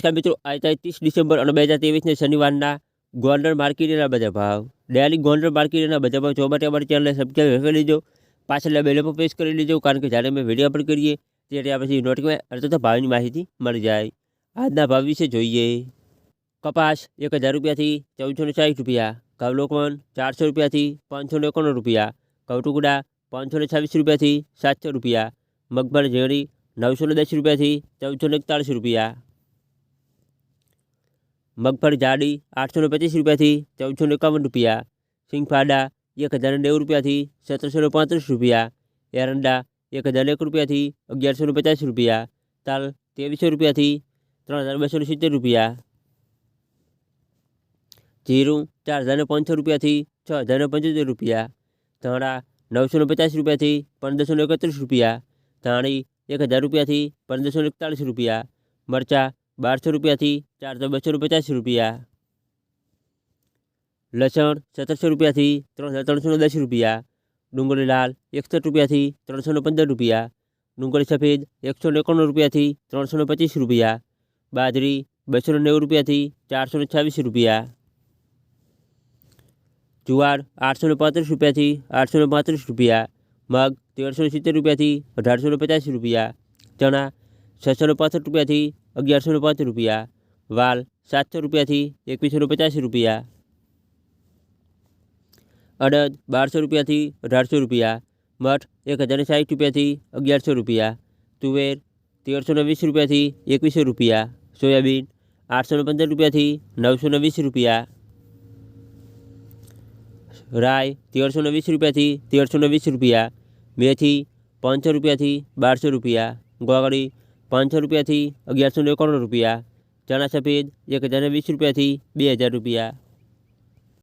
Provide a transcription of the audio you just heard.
નમસ્કાર મિત્રો આજે તારીખ ત્રીસ ડિસેમ્બર અને બે હજાર ત્રેવીસને શનિવારના ગોંડલ માર્કેટના બધા ભાવ ડેલી ગોંડલ માર્કેટના બધા ભાવ જોવા માટે અમારી ચેનલને સબસ્ક્રાઈબ કરી લેજો પાછળના બેલ પર પ્રેસ કરી લેજો કારણ કે જ્યારે અમે વિડીયો અપલોડ કરીએ ત્યારે આ પછી નોટિફિકેશન અને તથા ભાવની માહિતી મળી જાય આજના ભાવ વિશે જોઈએ કપાસ એક હજાર રૂપિયાથી ચૌદસો ને ચાળીસ રૂપિયા ઘઉં લોકવન ચારસો રૂપિયાથી પાંચસો ને એકોણું રૂપિયા ઘઉં ટુકડા પાંચસો ને છવ્વીસ રૂપિયાથી સાતસો રૂપિયા મગફળી ઝેરી નવસો ને દસ રૂપિયાથી ચૌદસો ને એકતાળીસ રૂપિયા મગફળી જાડી આઠસો ને પચીસ રૂપિયાથી ચૌદસો ને એકાવન રૂપિયા સિંગફાડા એક હજાર નેવું રૂપિયાથી સત્તરસો ને પાંત્રીસ રૂપિયા એરંડા એક હજાર એક રૂપિયાથી અગિયારસો ને પચાસ રૂપિયા તાલ ત્રેવીસો રૂપિયાથી ત્રણ હજાર બસો ને સિત્તેર રૂપિયા જીરું ચાર હજાર ને પાંચસો રૂપિયાથી છ હજાર ને પંચોતેર રૂપિયા ધાણા નવસો ને પચાસ રૂપિયાથી પંદરસો ને એકત્રીસ રૂપિયા ધાણી એક હજાર રૂપિયાથી પંદરસો ને એકતાળીસ રૂપિયા મરચાં બારસો રૂપિયાથી ચારસો બસો ને પચાસ રૂપિયા લસણ સત્તરસો રૂપિયાથી ત્રણ હજાર ત્રણસો ને દસ રૂપિયા ડુંગળી લાલ એકસઠ રૂપિયાથી ત્રણસો ને પંદર રૂપિયા ડુંગળી સફેદ એકસો ને એકાણું રૂપિયાથી ત્રણસો ને પચીસ રૂપિયા બાજરી બસો ને નેવું રૂપિયાથી ચારસો ને છવ્વીસ રૂપિયા જુવાર આઠસો ને પાંત્રીસ રૂપિયાથી આઠસો ને પાંત્રીસ રૂપિયા મગ તેરસો ને સિત્તેર રૂપિયાથી અઢારસો ને પચાસ રૂપિયા ચણા છસો ને પાસઠ રૂપિયાથી અગિયારસો ને પાંચ રૂપિયા વાલ સાતસો રૂપિયાથી એકવીસો ને પચાસ રૂપિયા અડદ બારસો રૂપિયાથી અઢારસો રૂપિયા મઠ એક હજાર ને સાઠ રૂપિયાથી અગિયારસો રૂપિયા તુવેર તેરસો ને વીસ રૂપિયાથી એકવીસો રૂપિયા સોયાબીન આઠસો ને પંદર રૂપિયાથી નવસો ને વીસ રૂપિયા રાય તેરસો ને વીસ રૂપિયાથી તેરસો ને વીસ રૂપિયા મેથી પાંચસો રૂપિયાથી બારસો રૂપિયા ગોગળી પાંચસો રૂપિયાથી અગિયારસો એકાણું રૂપિયા. ચણા સફેદ એક હજાર વીસ રૂપિયાથી બે હજાર રૂપિયા.